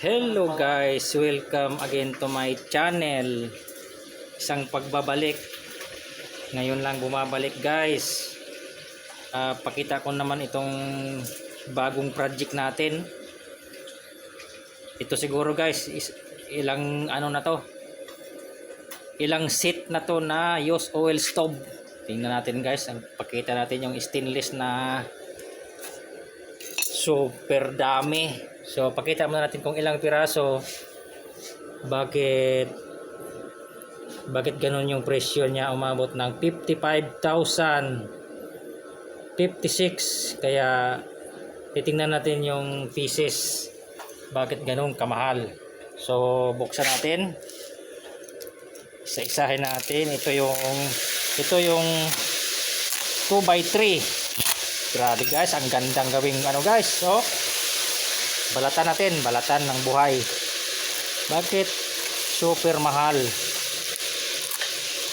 Hello guys, welcome again to my channel. Isang pagbabalik. Ngayon lang bumabalik guys. Ah, pakita ko naman itong bagong project natin. Ito siguro guys, is, ilang ano na to? Ilang set na to na use oil stove. Tingnan natin guys, ang pakita natin yung stainless na super dami. So, pakita muna natin kung ilang piraso. Bakit bakit ganun yung presyo niya umabot ng 55,000 56 kaya titingnan natin yung pieces bakit ganun kamahal. So buksan natin. Isa-isahin natin ito yung ito yung 2x3 grabe guys ang gandang gawing ano guys so balatan natin balatan ng buhay. Bakit super mahal?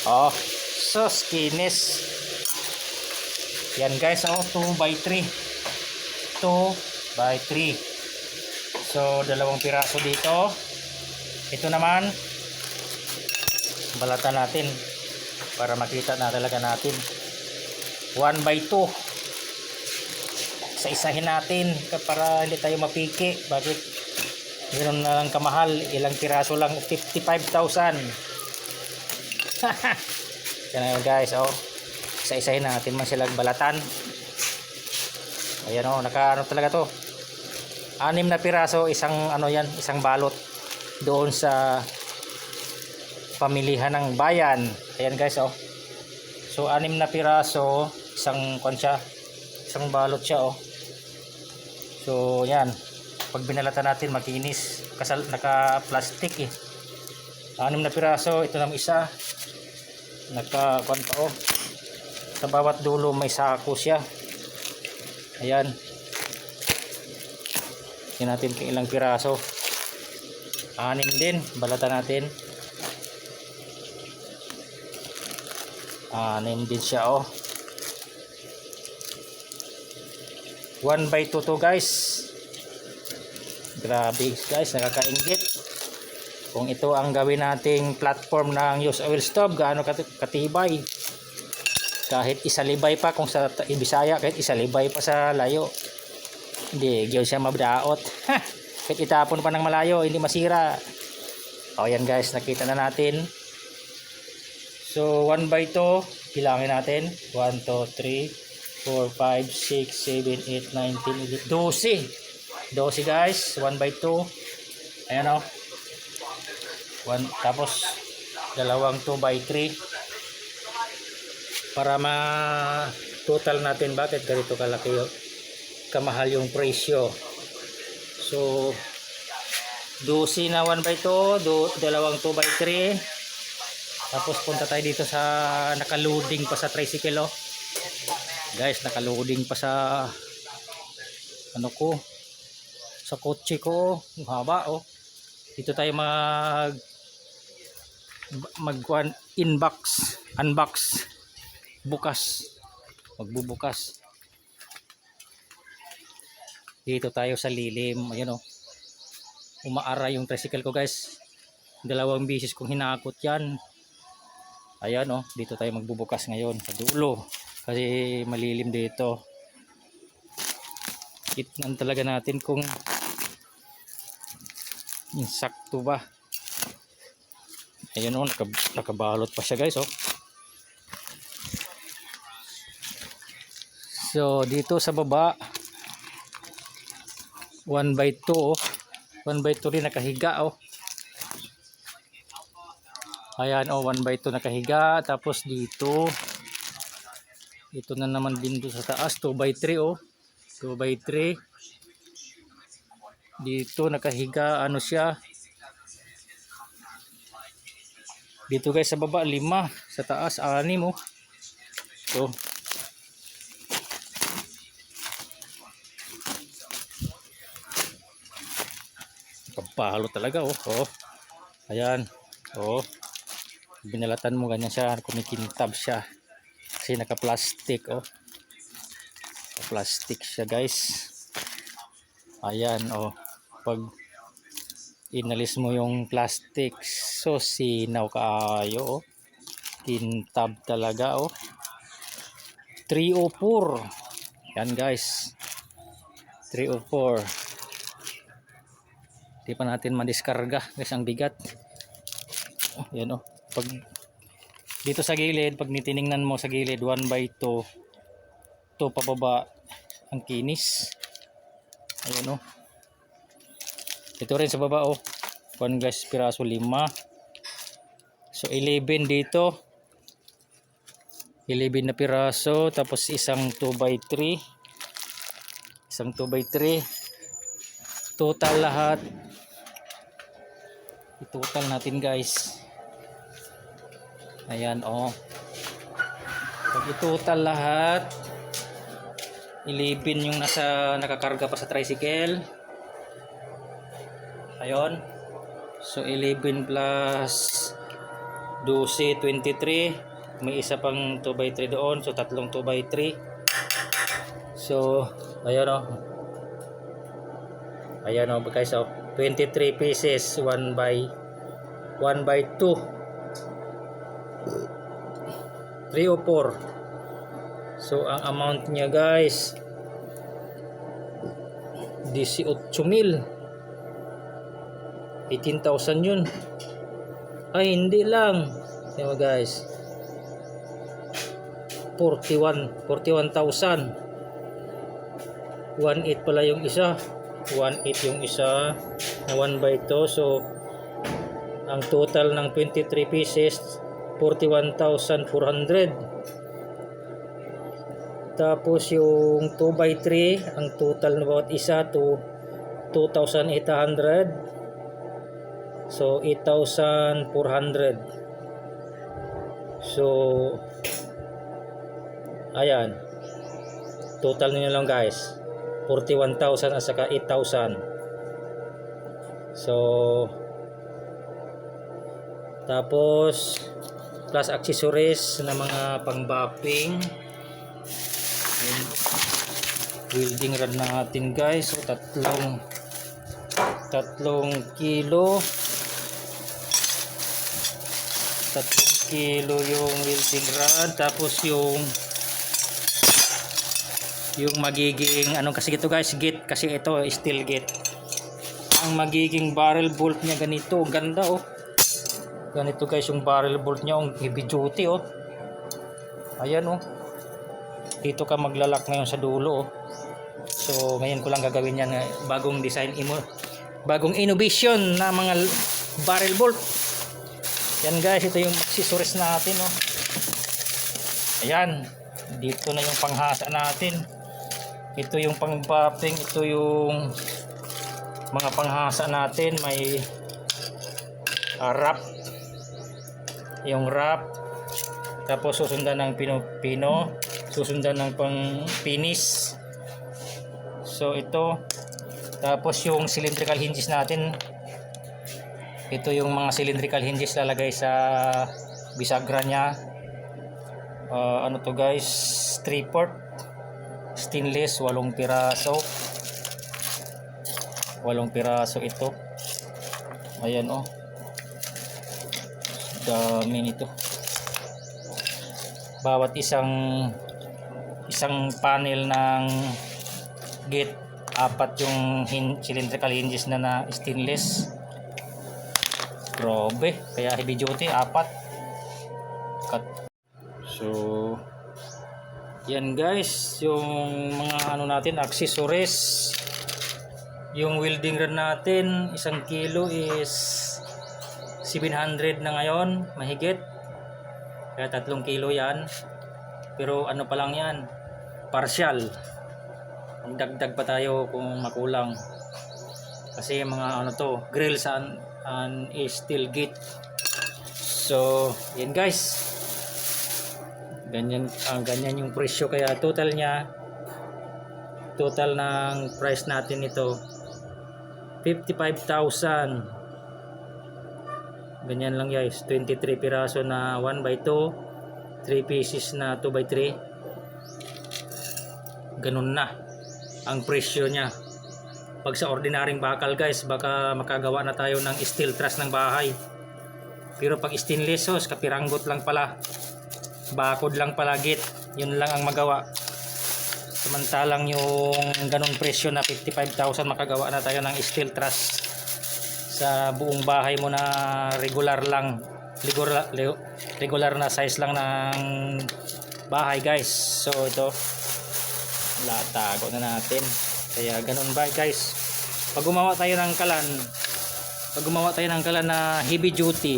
Oh so skinis yan guys oh 2 by 3 2 by 3 so dalawang piraso dito. Ito naman balatan natin para makita na talaga natin. 1 by 2 isa-isahin natin para hindi tayo mapiki. Bakit? Ganoon na lang kamahal. Ilang piraso lang? 55,000 yan guys oh. Isa-isahin natin man silang balatan. Ayan oh naka ano talaga to. Anim na piraso isang ano yan isang balot doon sa pamilihan ng bayan. Ayan guys oh. So anim na piraso isang kwan siya isang balot siya oh so yan. Pag binalatan natin makinis. Kasal naka plastic eh. Anim na piraso ito naman isa. Naka kwan pa oh. Sa bawat dulo may sako siya. Ayan. Tingnan natin kung ilang piraso. Anim din balatan natin. Anim din siya oh 1 by 2 to guys. Grabe guys. Nakakaingit. Kung ito ang gawin nating platform ng use oil stove gaano kat- katibay? Kahit isalibay pa kung sa Bisaya kahit isalibay pa sa layo hindi gyud siya mabdaot kahit itapon pa ng malayo hindi masira. O yan guys. Nakita na natin. So 1 by 2 bilangin natin. 1, 2, 3 4, 5, 6, 7, 8, 9, 10, 11, 12 12 guys. 1 by 2 ayan o One, tapos dalawang 2 by 3 para ma total natin bakit ganito kalaki yung kamahal yung presyo. So 12 na 1 by 2 do, dalawang 2 by 3 tapos punta tayo dito sa nakaloading pa sa tricycle oh guys nakaloading pa sa ano ko sa kotse ko ang haba oh. Dito tayo mag mag inbox unbox bukas. Magbubukas. Dito tayo sa lilim ayan oh. Umaara yung tricycle ko guys. Dalawang bisis kong hinakot yan. Ayan oh. Dito tayo magbubukas ngayon sa dulo kasi malilim dito. Kitnan talaga natin kung insakto ba. Ayun oh naka, nakabalot pa siya guys oh. So dito sa baba 1 by 2 oh. 1 by 2 rin nakahiga oh. Ayan oh 1 by 2 nakahiga. Tapos dito ito na naman din doon sa taas 2 by 3 oh. 2 by 3 dito nakahiga ano siya? Dito guys sa baba 5 sa taas 6 oh. So pagpahalo talaga oh. Oh. Ayan oh. Binalatan mo ganyan siya. Kumikintab siya kasi naka plastic oh. Plastic siya guys. Ayan oh. Pag inalis mo yung plastic so sinaw kaayo oh. tintab talaga oh. 304 yan guys. 304 di pa natin madiskarga guys ang bigat. Oh, yan oh. Pag dito sa gilid pag nitiningnan mo sa gilid 1 by 2 to pababa ang kinis. Ayan oh. Ito rin sa baba oh. 1 guys piraso 5 so 11 dito. 11 na piraso tapos isang 2 by 3 isang 2 by 3 total lahat. I-total natin guys ayan oh. Pag i-total lahat. 11 yung nasa nakakarga pa sa tricycle. Ayun. So 11 plus 12 23 may isa pang 2 by 3 doon. So tatlong 2 by 3 so ayun oh. Ayan oh guys oh. 23 pieces 1 by 1 by 2 3 o 4 so ang amount niya guys 18,000 18,000 yun. Ay hindi lang. Mo guys 41 41,000 1.8 pala yung isa. 1.8 yung isa. Na 1 by 2 so ang total ng 23 pieces 41,400 tapos yung 2 by 3 ang total na bawat isa to 2,800 so 8,400 so ayan. Total niyo lang guys. 41,000 at saka 8,000 so tapos plus accessories na mga pang-bapping. Ayan. welding rod natin guys. So tatlong tatlong kilo. Tatlong kilo yung welding rod. Tapos yung yung magiging ano kasi ito guys gate kasi ito steel gate ang magiging barrel bolt niya ganito. Ganda oh ganito guys yung barrel bolt niya ang heavy duty oh. Ayan oh. Dito ka maglalak ngayon sa dulo oh. so ngayon ko lang gagawin yan eh, bagong design imo bagong innovation na mga barrel bolt. Yan guys ito yung accessories natin oh. Ayan dito na yung panghasa natin. Ito yung pang-popping ito yung mga panghasa natin. May ah, wrap yung wrap tapos susundan ng pino-pino susundan ng pang finish so ito tapos yung cylindrical hinges natin. Ito yung mga cylindrical hinges lalagay sa bisagra nya Ah, ano to guys? 3 port stainless walong piraso. Walong piraso ito. Ayan oh dami nito bawat isang isang panel ng gate apat yung hin cylindrical hinges na na stainless. Grabe kaya heavy duty apat. Cut. So yan guys yung mga ano natin accessories. Yung welding rod natin isang kilo is 700 na ngayon mahigit. Kaya tatlong kilo yan. Pero ano pa lang yan partial. Magdagdag pa tayo kung makulang. Kasi mga ano to grill sa an, an steel gate. So yan guys. Ganyan ang ganyan yung presyo. Kaya total niya total ng price natin ito 55,000 ganyan lang guys 23 piraso na 1 by 2 3 pieces na 2 by 3 ganun na ang presyo niya Pag sa ordinaryong bakal guys, baka makagawa na tayo ng steel truss ng bahay. Pero pag stainless hose, kapiranggot lang pala. Bakod lang palagit. Yun lang ang magawa. Samantalang yung ganong presyo na 55,000 makagawa na tayo ng steel truss sa buong bahay mo na regular lang regular, regular na size lang ng bahay guys. So ito latago na natin. Kaya ganun ba guys? Pag gumawa tayo ng kalan pag gumawa tayo ng kalan na heavy duty